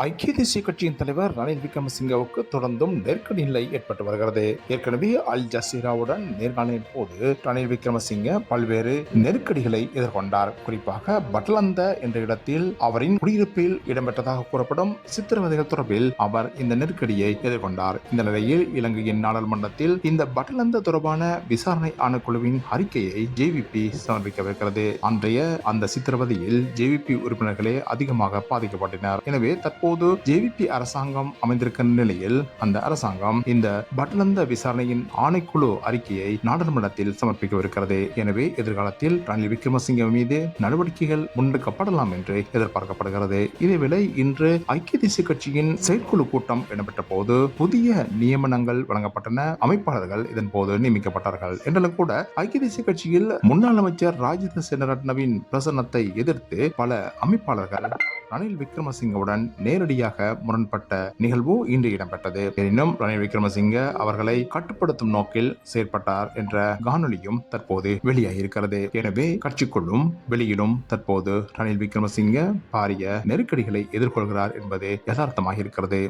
ஐக்கிய தேசிய கட்சியின் தலைவர் ரணில் விக்ரமசிங்கவுக்கு தொடர்ந்தும் நெருக்கடி நிலை ஏற்பட்டு வருகிறது. ஏற்கனவே அல் ஜசீராவுடன் நேர்காணலின் போது ரணில் விக்ரமசிங்க பல்வேறு நெருக்கடிகளை எதிர்கொண்டார். குறிப்பாக பட்லந்த என்ற இடத்தில் அவரின் குடியிருப்பில் இடம்பெற்றதாக கூறப்படும் சித்திரவதைகள் தொடர்பில் அவர் இந்த நெருக்கடியை எதிர்கொண்டார். இந்த நிலையில் இலங்கையின் நாடாளுமன்றத்தில் இந்த பட்லந்த தொடர்பான விசாரணை ஆணைக்குழுவின் அறிக்கையை ஜேவிபி சமர்ப்பிக்கவிருக்கிறது. அன்றைய அந்த சித்திரவதையில் ஜேவிபி உறுப்பினர்களே அதிகமாக பாதிக்கப்பட்டனர். எனவே தற்போது ஜேவிபி அரசாங்கம் அமைந்திருக்கும் நிலையில் அந்த அரசாங்கம் இந்த பட்லந்த விசாரணையின் ஆணைக்குழு அறிக்கையை நாடாளுமன்றத்தில் சமர்ப்பிக்கவிருக்கிறது. எனவே எதிர்காலத்தில் ரணில் விக்ரமசிங்க மீது நடவடிக்கைகள் முன்னெடுக்கப்படலாம் என்று எதிர்பார்க்கப்படுகிறது. இதேவேளை இன்று ஐக்கிய தேசிய கட்சியின் செயற்குழு கூட்டம் இடம்பெற்ற போது புதிய நியமனங்கள் வழங்கப்பட்டன. அமைப்பாளர்கள் இதன் போது நியமிக்கப்பட்டார்கள். என்றாலும் கூட ஐக்கிய தேசிய கட்சியில் முன்னாள் அமைச்சர் ராஜித சேனரட்னவின் பிரசன்னத்தை எதிர்த்து பல அமைப்பாளர்கள் ரணில் விக்ரமசிங்கவுடன் நேரடியாக முரண்பட்ட நிகழ்வு இன்று இடம்பெற்றது. எனினும் ரணில் விக்ரமசிங்க அவர்களை கட்டுப்படுத்தும் நோக்கில் செயற்பட்டார் என்ற காணொலியும் தற்போது வெளியாகியிருக்கிறது. எனவே கட்சிக்குள்ளும் வெளியிலும் தற்போது ரணில் விக்ரமசிங்க பாரிய நெருக்கடிகளை எதிர்கொள்கிறார் என்பது யதார்த்தமாக இருக்கிறது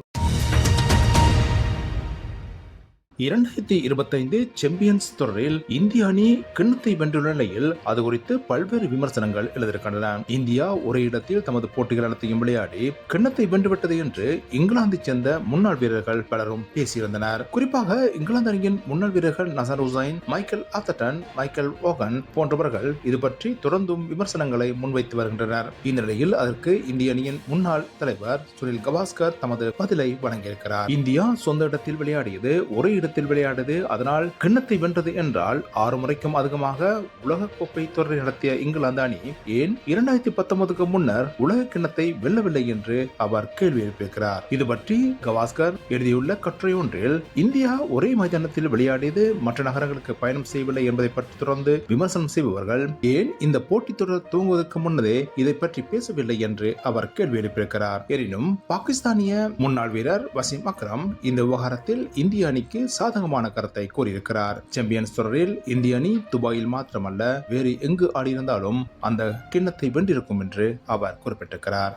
இரண்டாயிரத்தி இருபத்தைந்து சாம்பியன்ஸ் தொடரில் இந்திய அணி கிண்ணத்தை வென்றுள்ள நிலையில் அது குறித்து பல்வேறு விமர்சனங்கள் எழுதியிருக்கின்றன. இந்தியா ஒரே இடத்தில் தமது போட்டிகள் அனைத்தையும் விளையாடி கிண்ணத்தை வென்றுவிட்டது என்று இங்கிலாந்தை சேர்ந்த முன்னாள் வீரர்கள் பலரும் பேசியிருந்தனர். குறிப்பாக இங்கிலாந்து அணியின் முன்னாள் வீரர்கள் Nasser Hussain Michael Atherton Michael Vaughan போன்றவர்கள் இது பற்றி தொடர்ந்தும் விமர்சனங்களை முன்வைத்து வருகின்றனர். இந்நிலையில் அதற்கு இந்திய அணியின் முன்னாள் தலைவர் சுனில் கவாஸ்கர் தமது பதிலை வழங்கியிருக்கிறார். இந்தியா சொந்த இடத்தில் விளையாடியது ஒரே இடத்தில் விளையாடியது அதனால் கிண்ணத்தை வென்றது என்றால் ஆறு முறைக்கும் அதிகமாக உலக கோப்பை தொடரை நடத்திய இங்கிலாந்து அணி ஏன் இரண்டாயிரத்தி பத்தொன்பதுக்கு முன்னர் உலக கிண்ணத்தை வெல்லவில்லை என்று அவர் கேள்வி எழுப்பியிருக்கிறார். இது பற்றி கவாஸ்கர் எழுதியுள்ள கட்டுரை ஒன்றில் இந்தியா ஒரே மைதானத்தில் விளையாடியது மற்ற நகரங்களுக்கு பயணம் செய்யவில்லை என்பதை பற்றி தொடர்ந்து விமர்சனம் செய்பவர்கள் ஏன் இந்த போட்டித் தொடர் தூங்குவதற்கு முன்னதே இதை பற்றி பேசவில்லை என்று அவர் கேள்வி எழுப்பியிருக்கிறார். எனினும் பாகிஸ்தானிய முன்னாள் வீரர் வசீம் அக்ரம் இந்த விவகாரத்தில் இந்திய அணிக்கு சாதகமான கருத்தை கூறியிருக்கிறார். சாம்பியன்ஸ் தொடரில் இந்திய அணி துபாயில் மாத்திரமல்ல வேறு எங்கு ஆடியிருந்தாலும் அந்த கிண்ணத்தை வென்றிருக்கும் என்று அவர் குறிப்பிட்டிருக்கிறார்.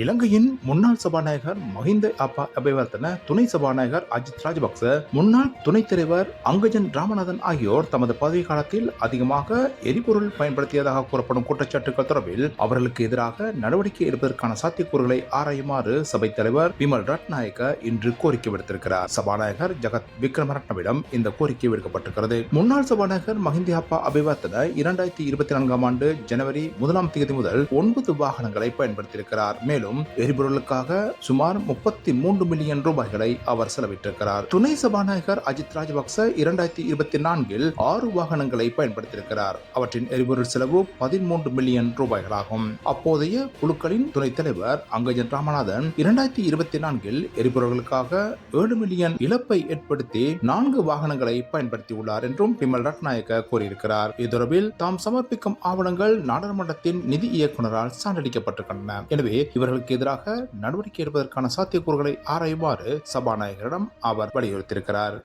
இலங்கையின் முன்னாள் சபாநாயகர் மஹிந்த அப்பா அபிவர்த்தன துணை சபாநாயகர் அஜித் ராஜபக்ச முன்னாள் துணைத் தலைவர் அங்கஜன் ராமநாதன் ஆகியோர் தமது பதவி காலத்தில் அதிகமாக எரிபொருள் பயன்படுத்தியதாக கூறப்படும் குற்றச்சாட்டுகள் தொடர்பில் அவர்களுக்கு எதிராக நடவடிக்கை எடுப்பதற்கான சாத்தியக்கூறுகளை ஆராயுமாறு சபைத் தலைவர் விமல் ரட்நாயக்க இன்று கோரிக்கை விடுத்திருக்கிறார். சபாநாயகர் ஜகத் விக்ரமரட்னவிடம் இந்த கோரிக்கை விடுக்கப்பட்டிருக்கிறது. முன்னாள் சபாநாயகர் மஹிந்த அப்பா அபிவர்த்தன இரண்டாயிரத்தி இருபத்தி நான்காம் ஆண்டு ஜனவரி முதலாம் தேதி முதல் ஒன்பது வாகனங்களை பயன்படுத்தியிருக்கிறார். மேலும் எரிபொருளுக்காக சுமார் முப்பத்தி மூன்று மில்லியன் ரூபாய்களை அவர் செலவிட்டிருக்கிறார். துணை சபாநாயகர் அஜித் ராஜபக்ச இரண்டாயிரத்தி இருபத்தி நான்கில் ஆறு வாகனங்களை பயன்படுத்தியிருக்கிறார். அவற்றின் எரிபொருள் செலவு பதிமூன்று மில்லியன் ரூபாய்களாகும். அப்போதைய குழுக்களின் துணைத் தலைவர் அங்கஜன் ராமநாதன் இரண்டாயிரத்தி இருபத்தி நான்கில் எரிபொருளுக்காக ஏழு மில்லியன் இழப்பை ஏற்படுத்தி நான்கு வாகனங்களை பயன்படுத்தியுள்ளார் என்றும் பிமல் ரட்நாயக்க கூறியிருக்கிறார். இது தொடர்பில் தாம் சமர்ப்பிக்கும் ஆவணங்கள் நாடாளுமன்றத்தின் நிதி இயக்குநரால் சான்றளிக்கப்பட்டிருக்கின்றன. எனவே இவர்கள் அவர்களுக்கு எதிராக நடவடிக்கை எடுப்பதற்கான சாத்தியக்கூறுகளை ஆராயுமாறு சபாநாயகரிடம் அவர் வலியுறுத்தியிருக்கிறார்.